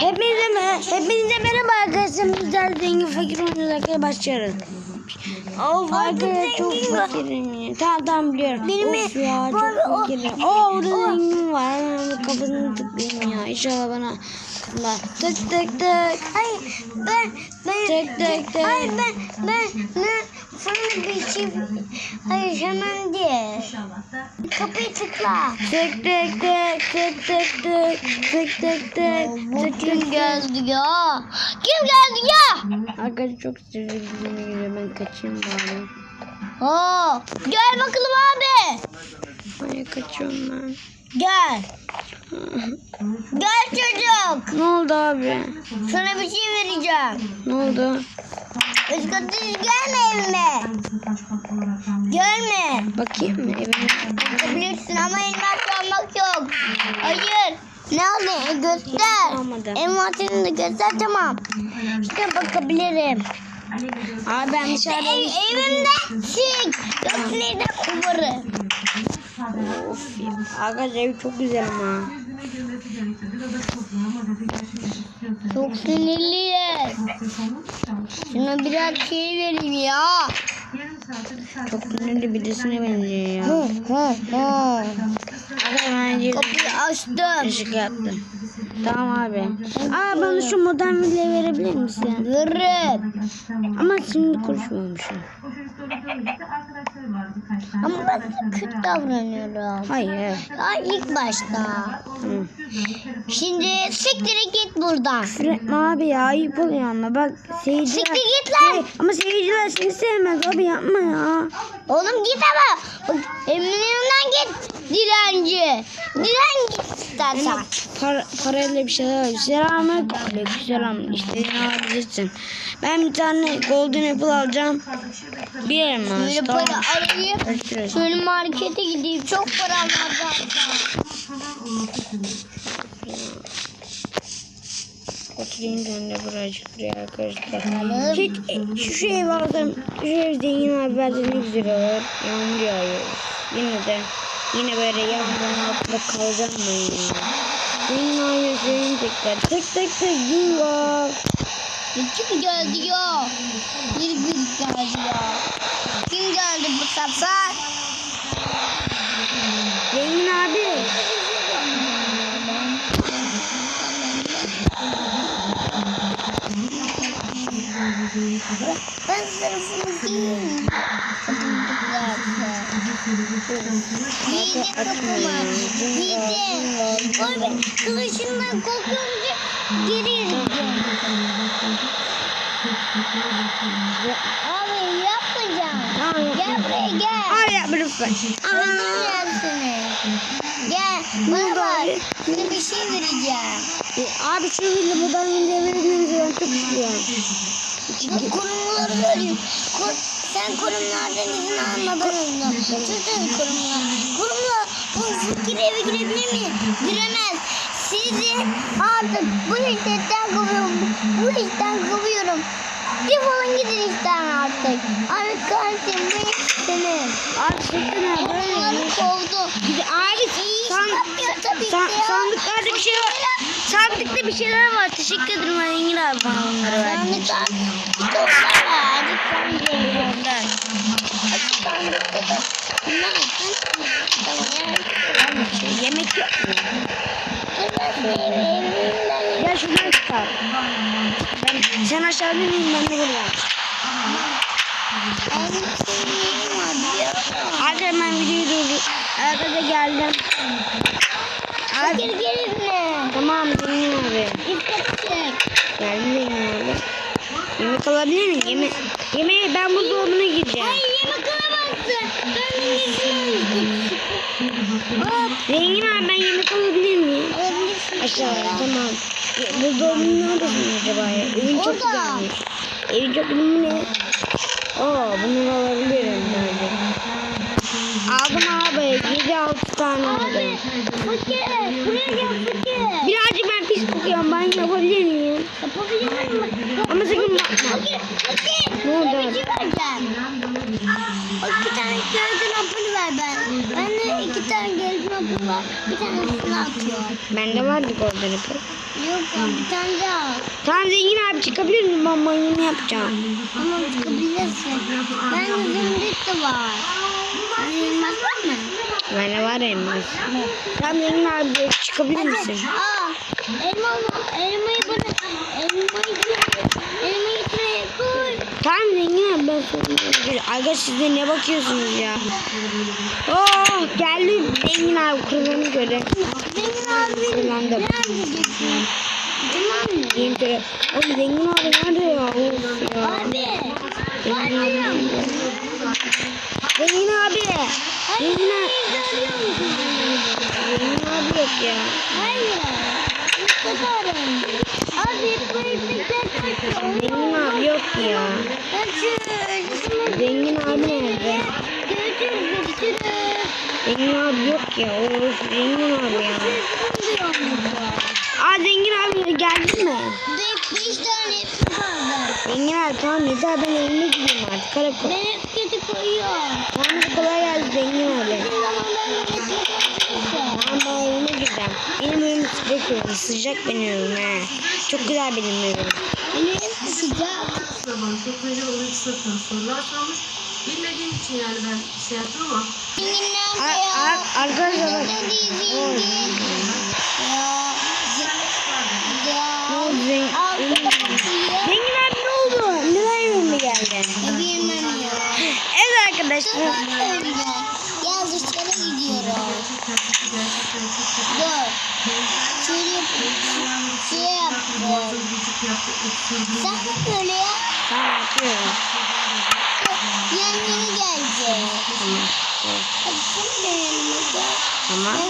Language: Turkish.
Hepinize, me hepinize merhaba arkadaşlar. Güzel zengin fakir oynuyoruz arkadaşlar başlıyoruz. Of arkadaşlar çok fakirim ya. Tamam tamam biliyorum. Benim of ya çok fakirim. Oo orada zengin var. Kafasını tıklayayım ya. İnşallah bana tıklar. Tık tık tık. Hayır ben ben Tek tek tek. Hayır ben ben ben sana bir şey Hayır hemen değil. Kapıyı tıkla. Tık tık tık tık tık tık tık tık tık kim geldi ya? Kim geldi ya? Arkadaşlar çok sinirli. Ben kaçayım bari. Oo, gel. Ay kaçıyorum ben. Gel. Gel çocuk. Ne oldu abi? Sana bir şey vereceğim. Ne oldu? Katı gelme evime. Gelme. Bakayım mı evine? Bakabilirsin ama elmas almak yok. Hayır. Ne aldın? Göster. Almadım. Da göster tamam. İşte bakabilirim. Abi ben dışarıda... Ev, evimden çık. Yoksa evden kovarım. Of ya. Arkadaşlar ev çok güzel ama. Çok sinirliyim. Şuna biraz şey vereyim ya. Çok sinirli birisine benziyor ya. Hı hı hı. Kapıyı açtım. ışık yaptım. Tamam abi. Aa bana şu modern villayı verebilir misin? Veririm. Ama şimdi konuşmamışım. Ama ben kötü davranıyorum. Hayır. Ya ilk başta. Hı. Şimdi siktir git buradan. Üretme abi ya ayıp oluyor ama bak seyirciler... Siktir git lan. Ama seyirciler seni sevmez abi yapma ya. Oğlum git ama. Bak, Emin yanından git. Dilenci. Dilen git istersen. Para, parayla bir şeyler var. Selamünaleyküm. Aleykümselam. İstediğini alabilirsin. Ben bir tane golden apple alacağım. Bir elmas. Böyle Tamam. para arayayım. Görüşürüz. Şöyle markete gideyim. Çok param var zaten. Oturayım ben de buracık buraya arkadaşlar. Hiç, e, şu, ev alsam, şu ev zengin abi verse ne güzel olur. Yağmur yağıyor. Yine de, yine böyle yağmurun altında kalacağım ben ya. Dünya yaşayacaklar. Tek tek tek dünya. Kim geldi ya? Bir bir geldi ya. Kim geldi bu sapsa? Hile kapıma. Hile. Orada kılıçından korkunca geri Abi yapmayacağım. Gel buraya gel. Al yapma lütfen. Gel. Bana bak. Şimdi bir şey vereceğim. Abi şu hile buradan indirebilir miyim? Ben çok istiyorum. Kurumları veriyorum sen kurumlardan izin almadın mı? Tutun kurumlar. Kurumlar bu fikir eve girebilir mi? Giremez. Sizi artık bu işten kovuyorum. Bu işten kovuyorum. Defolun gidin işten artık. Abi kardeşim senin. Abi sakın ha böyle. Kovdu. Abi İyi san, yapıyor tabii san, ki ya. sandıklarda bir şey var. Sandıkta bir şeyler var. Teşekkür ederim ben Engin abi bana onları verdi. Sandıklar. Sandıkta da. Bunlar Abi şey, yemek yok mu? Gel şuradan çıkar. Ben, sen aşağıda ineyim ben de buradan. Hadi hemen videoyu durdur. Arkada geldim. Fakir Abi gelin mi? tamam Engin abi. İstetecek. Geldim Engin abi. Yemek alabilir miyim? Yemek, yemeğe ben buzdolabına gireceğim. Ay yemek alamazsın. Ben. Hop. Zengin abi ben yemek alabilir miyim? Alabilirsin. Aşağıya tamam. Buzdolabının neredesin acaba ya? Evin çok güzelmiş. Evin çok güzel ne? Aa bunları alabilirim abi. 7-6 tane. Abi fakir. Buraya gel fakir. Birazcık ben pis kokuyorum. Ben yapabilir miyim? Yapabilirim? Ama sakın bakma. Okey, okey. Ne oldu? Bir iki tane gördüğün apını ver ben. Ben de iki tane gördüğün apı var. Bir tanesini atıyor. Bende vardı golden apple. Yok ya bir tane daha. Tamam zengin abi çıkabilir miyim? Ben banyomu yapacağım. Ama çıkabilirsin. Ben de zümrüt de var. Elmas var mı? Bende var elmas. Tamam zengin abi çıkabilir misin? Aa, elma, elmayı bana, elmayı, elmayı şuraya koy. Tamam zengin abi ben sorumluyum. Aga siz de ne bakıyorsunuz ya? Oh geldim zengin abi kurbanı göre. Zengin abi Kullandım. nerede geçiyor? Tamam mı? Yeni kere. Oğlum zengin abi nerede ya? Of ya. Abi, Zengin abi abi. nerede? Zengin abi. Zengin abi. Zengin abi yok ya. Hayır. Tutarım. Abi bu iplikler. Zengin abi yok ya. Zengin abi nerede? Zengin abi yok ya. Of zengin abi ya. Aa zengin abi geldin mi? Beş, tane. Zengin abi tamam yeter ben evime gideyim artık. Karakol. Ben hep kötü koyuyorum. Tamam kolay gelsin zengin abi. Bir zamanlar yönetmek Tamam ben evime gideceğim. Evim sıcak benim evim he. Çok güzel benim evim. Benim sıcak. Çok böyle olayı sırttan sorular sormuş. Bilmediğim için yani ben şey yaptım ama Ar- ar- arkadaşlar bak. Nerede zengin? Ya. ze- Ya. Ne oldu zengin? Al kapıyı. Zengin abi ne oldu? Neden evime geldin? Bilmem ya. Evet Dur arkadaşlar. ben söyleyeceğim. Ya dışarı gidiyorum. Dur. Şöyle yapayım. Şey yaptım. vücut yaptı, öksürdü. Böyle ya. Tamam yapıyorum. Yan yana gelecek. Tamam. Hadi sen de yanıma gel. Tamam.